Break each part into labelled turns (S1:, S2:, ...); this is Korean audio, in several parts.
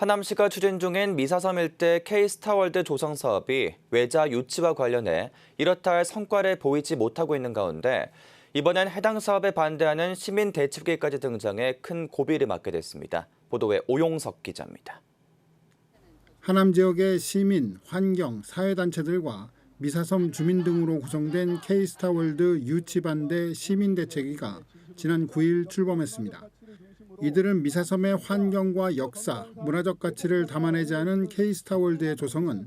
S1: 하남시가 추진 중인 미사섬 일대 K스타월드 조성 사업이 외자 유치와 관련해 이렇다 할 성과를 보이지 못하고 있는 가운데 이번엔 해당 사업에 반대하는 시민 대책위까지 등장해 큰 고비를 맞게 됐습니다. 보도에 오용석 기자입니다.
S2: 하남 지역의 시민, 환경, 사회단체들과 미사섬 주민 등으로 구성된 K스타월드 유치 반대 시민대책위가 지난 9일 출범했습니다. 이들은 미사섬의 환경과 역사, 문화적 가치를 담아내지 않은 K스타월드의 조성은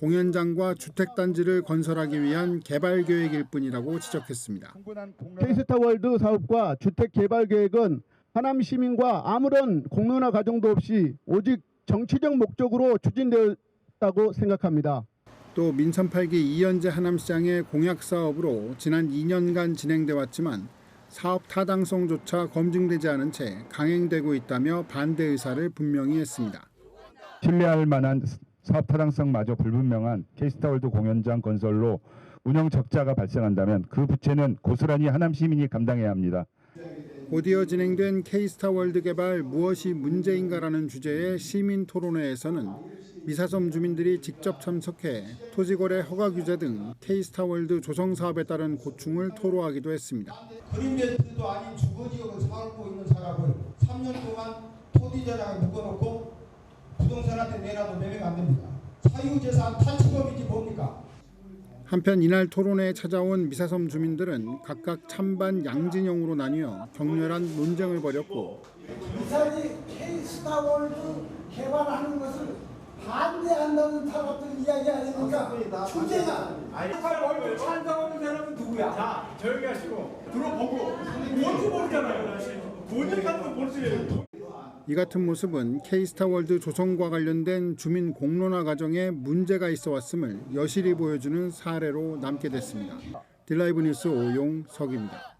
S2: 공연장과 주택단지를 건설하기 위한 개발 계획일 뿐이라고 지적했습니다.
S3: K스타월드 사업과 주택 개발 계획은 하남 시민과 아무런 공론화 과정도 없이 오직 정치적 목적으로 추진되었다고 생각합니다.
S2: 또 민선 8기 이현재 하남시장의 공약 사업으로 지난 2년간 진행돼 왔지만 사업 타당성조차 검증되지 않은 채 강행되고 있다며 반대 의사를 분명히 했습니다.
S4: 신뢰할 만한 사업 타당성마저 불분명한 K스타월드 공연장 건설로 운영 적자가 발생한다면 그 부채는 고스란히 하남 시민이 감당해야 합니다.
S2: 곧이어 진행된 K스타 월드 개발 무엇이 문제인가라는 주제의 시민 토론회에서는 미사섬 주민들이 직접 참석해 토지거래 허가 규제 등 K스타 월드 조성 사업에 따른 고충을 토로하기도 했습니다.
S5: 그린벨트도 아닌 주거지역을 살고 있는 사람을 3년 동안 토지자랑에 묶어놓고 부동산한테 내놔도 매매가 안 됩니다. 사유재산 뭡니까?
S2: 한편 이날 토론회에 찾아온 미사섬 주민들은 각각 찬반 양진영으로 나뉘어 격렬한 논쟁을 벌였고
S6: 부산이 K스타월드 개발하는 것을 반대한다는 사람들 이야기 아닙니까? 주제가
S7: 월드 찬성하는 사람은 누구야? 자, 조용히 하시고 들어보고 뭔지 모르잖아요. 본인 같은 모르지.
S2: 이 같은 모습은 K스타월드 조성과 관련된 주민 공론화 과정에 문제가 있어 왔음을 여실히 보여주는 사례로 남게 됐습니다. 딜라이브 뉴스 오용 석입니다.